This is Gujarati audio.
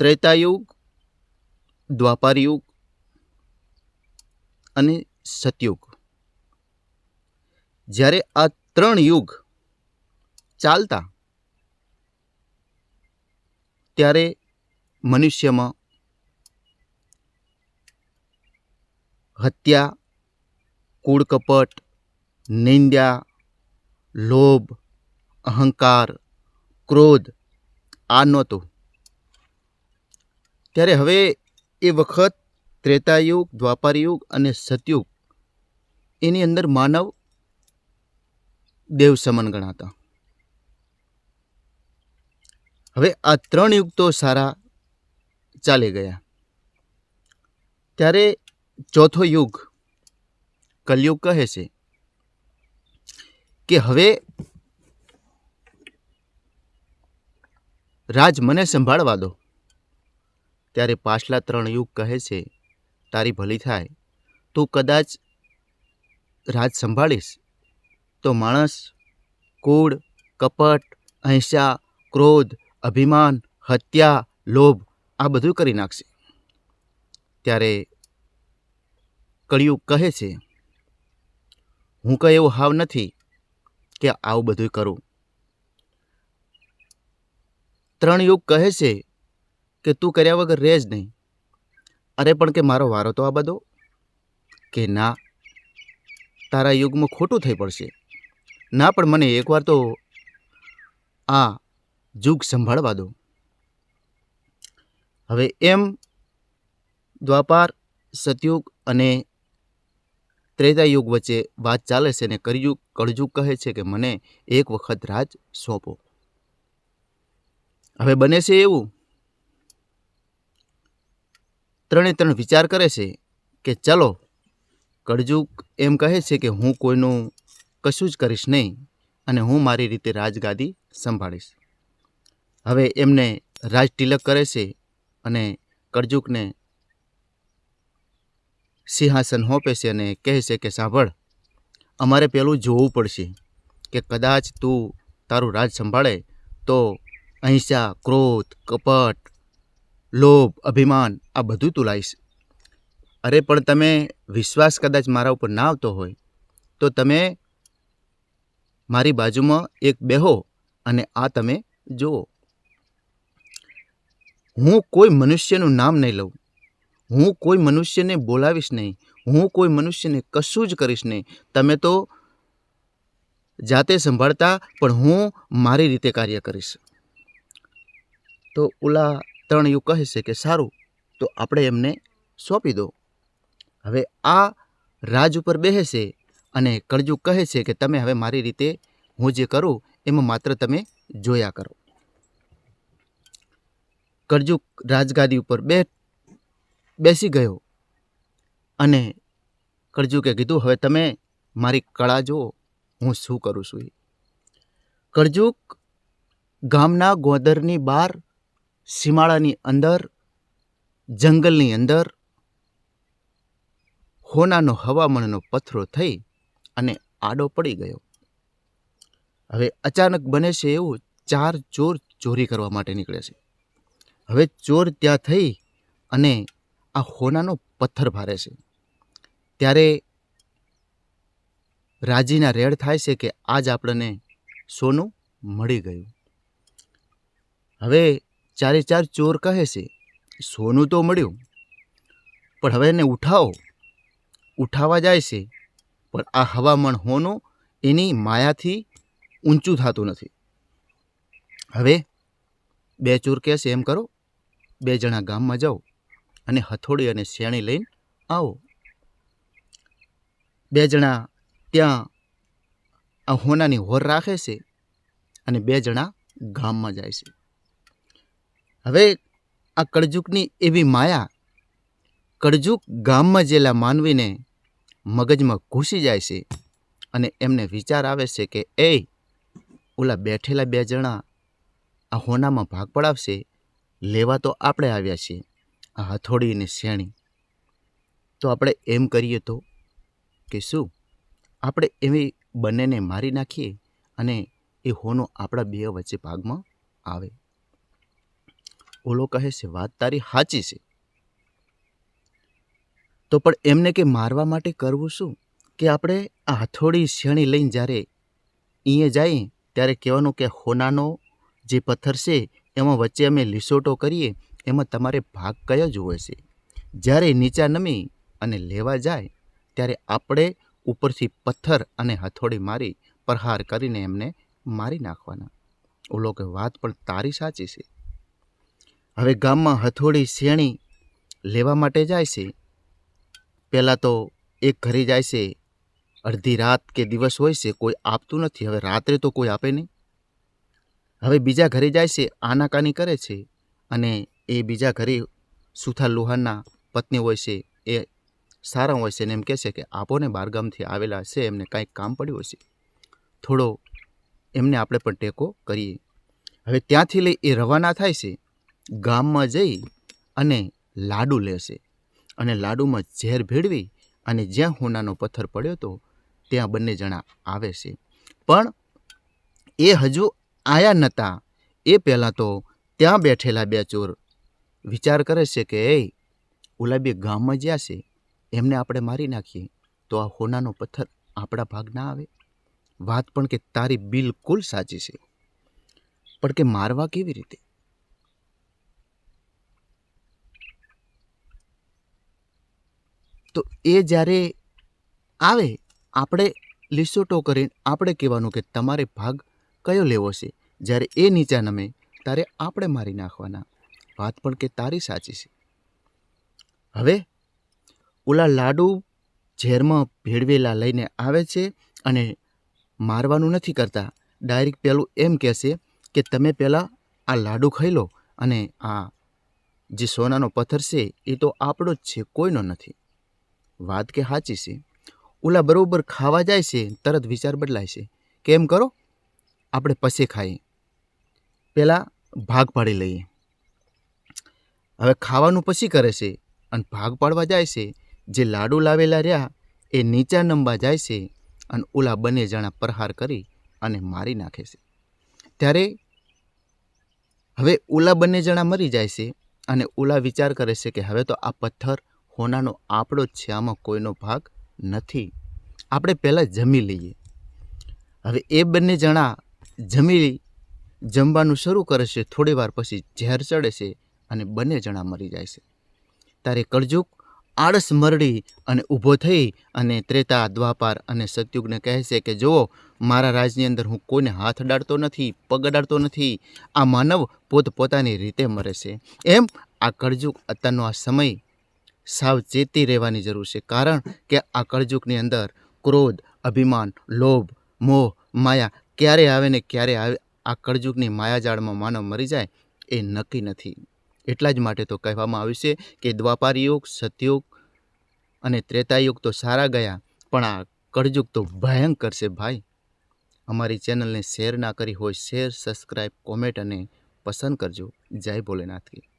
ત્રેતાયુગ દ્વાપાર યુગ અને સતયુગ. જ્યારે આ ત્રણ યુગ ચાલતા, ત્યારે મનુષ્યમાં હત્યા, કૂળકપટ, નિંદ્યા, લોભ, અહંકાર, ક્રોધ આ નહોતું. ત્યારે હવે એ વખત ત્રેતાયુગ, દ્વાપારયુગ અને સતયુગ એની અંદર માનવ દેવ સમન ગણાતા. હવે આ ત્રણ યુગ તો સારા ચાલી ગયા. ત્યારે ચોથો યુગ કલયુગ કહે છે કે હવે રાજ મને સંભાળવા દો. ત્યારે પાછલા ત્રણ યુગ કહે છે, તારી ભલી થાય. તું કદાચ રાજ સંભાળીશ. તો માણસ કૂડ કપટ, અહિંસા, ક્રોધ, અભિમાન, હત્યા, લોભ, આ બધું કરી નાખશે. ત્યારે કળિયુગ કહે છે, હું કંઈ એવો હાવ નથી કે આવું બધું કરું. ત્રણ યુગ કહે છે કે તું કર્યા વગર રહે જ નહીં. અરે પણ કે મારો વારો તો આ બધો? કે ના, તારા યુગમાં ખોટું થઈ પડશે. ના, પણ મને એકવાર તો આ જુગ સંભાળવા દો. હવે એમ દ્વાપાર, સતયુગ અને ત્રેતા યુગ વચ્ચે વાત ચાલે છે ને કળયુગ કળજુગ કહે છે કે મને એક વખત રાજ સોંપો. હવે બને છે એવું? ત્રણે ત્રણ વિચાર કરે છે કે ચલો, કળજુગ એમ કહે છે કે હું કોઈનું કશું જ કરીશ નહીં અને હું મારી રીતે રાજગાદી સંભાળીશ. હવે એમને રાજ તિલક કરે છે અને કળજુગને સિંહાસન હોપે છે અને કહે છે કે સાંભળ, અમારે પેલું જોવું પડશે કે કદાચ તું તારું રાજ સંભાળે તો અહિંસા, ક્રોધ, કપટ લોભ, અભિમાન, આ બધું તું લાવીશ. અરે, પણ તમે વિશ્વાસ કદાચ મારા ઉપર ના આવતો હોય, તો તમે મારી બાજુમાં એક બેહો અને આ તમે જુઓ. હું કોઈ મનુષ્યનું નામ નહીં લઉં. હું કોઈ મનુષ્યને બોલાવીશ નહીં. હું કોઈ મનુષ્યને કશું જ કરીશ નહીં. તમે તો જાતે સંભાળતા, પણ હું મારી રીતે કાર્ય કરીશ. તો ઓલા ત્રણ યુગ કહે છે કે સારું, તો આપણે એમને સોંપી દો. હવે આ રાજ ઉપર બેસે અને કળજુગ કહે છે કે તમે હવે મારી રીતે હું જે કરું, એમાં માત્ર તમે જોયા કરો. કરજુ રાજગાદી ઉપર બે બેસી ગયો અને કરજુકે કીધું, હવે તમે મારી કળા જુઓ, હું શું કરું છું એ. કળજુગ ગામના ગોદરની બહાર સીમાડાની અંદર, જંગલની અંદર, હોનાનો હવામાનનો પથરો થઈ અને આડો પડી ગયો. હવે અચાનક બને છે એવું ચાર ચોર ચોરી કરવા માટે નીકળે છે. હવે ચોર ત્યાં થઈ અને આ હોનાનો પથ્થર ભારે છે. ત્યારે રાજીના રેડ થાય છે કે આજ આપણને સોનું મળી ગયું. હવે ચારે ચાર ચોર કહે છે, સોનું તો મળ્યું, પણ હવે એને ઉઠાવો. ઉઠાવવા જાય છે, પણ આ હવામાન હોનું એની માયાથી ઊંચું થતું નથી. હવે બે ચોર કહે છે, એમ કરો, બે જણા ગામમાં જાઓ અને હથોડી અને શેણી લઈને આવો. બે જણા ત્યાં આ હોનાની હોર રાખે છે અને બે જણા ગામમાં જાય છે. હવે આ કળજુકની એવી માયા કળજુક ગામમાં જેલા માનવીને મગજમાં ઘૂસી જાય છે અને એમને વિચાર આવે છે કે એ ઓલા બેઠેલા બે જણા આ હોનામાં ભાગ પડાવશે, લેવા તો આપણે આવ્યા છીએ, આ હથોડી અને શેણી. તો આપણે એમ કરીએ તો કે શું? આપણે એવી બંનેને મારી નાખીએ અને એ હોનો આપણા બે વચ્ચે ભાગમાં આવે. ઓલો કહે છે, વાત તારી સાચી છે. તો પણ એમને કે મારવા માટે કરવું શું? કે આપણે આ હથોડી શેણી લઈને જ્યારે ઈએ જઈએ ત્યારે કહેવાનું કે હોનાનો જે પથ્થર છે, એમાં વચ્ચે અમે લીસોટો કરીએ, એમાં તમારે ભાગ કયો જ હોય છે? જ્યારે નીચા નમી અને લેવા જાય, ત્યારે આપણે ઉપરથી પથ્થર અને હથોડી મારી, પ્રહાર કરીને એમને મારી નાખવાના. ઓલો કે, વાત પણ તારી સાચી છે. હવે ગામમાં હથોડી શેણી લેવા માટે જાય છે. પહેલાં તો એક ઘરે જાય છે. અડધી રાત કે દિવસ હોય છે. કોઈ આપતું નથી. હવે રાત્રે તો કોઈ આપે નહીં. હવે બીજા ઘરે જાય છે. આનાકાની કરે છે. અને એ બીજા ઘરે સુથા લુહારના પત્ની હોય છે. એ સારા હોય છે ને એમ કહે છે કે આપોને બારગામથી આવેલા છે. એમને કાંઈક કામ પડ્યું હશે. થોડો એમને આપણે પણ ટેકો કરીએ. હવે ત્યાંથી લઈ એ રવાના થાય છે. ગામમાં જઈ અને લાડુ લેશે. અને લાડુમાં ઝેર ભેળવી અને જ્યાં હોનાનો પથ્થર પડ્યો હતો, ત્યાં બંને જણા આવે છે. પણ એ હજુ આયા નહોતા એ પહેલાં તો ત્યાં બેઠેલા બે ચોર વિચાર કરે છે કે એ ઓલા ગામમાં જ્યાં છે, એમને આપણે મારી નાખીએ, તો આ હોનાનો પથ્થર આપણા ભાગ ના આવે. વાત પણ કે તારી બિલકુલ સાચી છે. પણ કે મારવા કેવી રીતે? તો એ જ્યારે આવે, આપણે લીસોટો કરીને આપણે કહેવાનું કે તમારે ભાગ કયો લેવો છે? જ્યારે એ નીચા નમે, ત્યારે આપણે મારી નાખવાના. વાત પણ કે તારી સાચી છે. હવે, ઓલા લાડુ ઝેરમાં ભેળવેલા લઈને આવે છે અને મારવાનું નથી કરતા. ડાયરેક્ટ પેલું એમ કહેશે કે તમે પહેલાં આ લાડુ ખાઈ લો અને આ જે સોનાનો પથ્થર છે, એ તો આપણો જ છે, કોઈનો નથી. વાત કે સાચી છે? ઓલા બરાબર ખાવા જાય છે, તરત વિચાર બદલાય છે. કેમ કરો? આપણે પછી ખાઈએ. પહેલાં ભાગ પાડી લઈએ. હવે ખાવાનું પછી કરે છે અને ભાગ પાડવા જાય છે. જે લાડુ લાવેલા રહ્યા, એ નીચા નંબા જાય છે અને ઓલા બંને જણા પ્રહાર કરી અને મારી નાખે છે. ત્યારે હવે ઓલા બંને જણા મરી જાય છે અને ઓલા વિચાર કરે છે કે હવે તો આ પથ્થર હોનાનો આપણો જ છે આમાં કોઈનો ભાગ નથી. આપણે પહેલાં જમી લઈએ. હવે એ બંને જણા જમી જમવાનું શરૂ કરે છે, થોડી વાર પછી ઝેર ચડે છે અને બંને જણા મરી જાય છે. ત્યારે કળજુગ આળસ મરડી અને ઊભો થઈ અને ત્રેતા, દ્વાપાર અને સત્યુગને કહે છે કે, જુઓ, મારા રાજની અંદર હું કોઈને હાથ અડાડતો નથી, પગ અડાડતો નથી. આ માનવ પોતપોતાની રીતે મરે છે. એમ આ કળજુગ અત્યારનો આ સમય સાવચેતી રહેવાની જરૂર છે. કારણ કે આ કળજુગની અંદર ક્રોધ, અભિમાન, લોભ, મોહ, માયા ક્યારે આવે ને ક્યારે આવે, આ કળજુગની માયાજાળમાં માનવ મરી જાય એ નક્કી નથી. એટલા જ માટે તો કહેવામાં આવ્યું છે કે દ્વાપાર યુગ, સતયુગ અને ત્રેતાયુગ તો સારા ગયા, પણ આ કળજુગ તો ભયંકર છે ભાઈ. અમારી ચેનલને શેર ના કરી હોય, શેર સબસ્ક્રાઈબ કોમેન્ટ અને પસંદ કરજો. જય ભોલેનાથ કી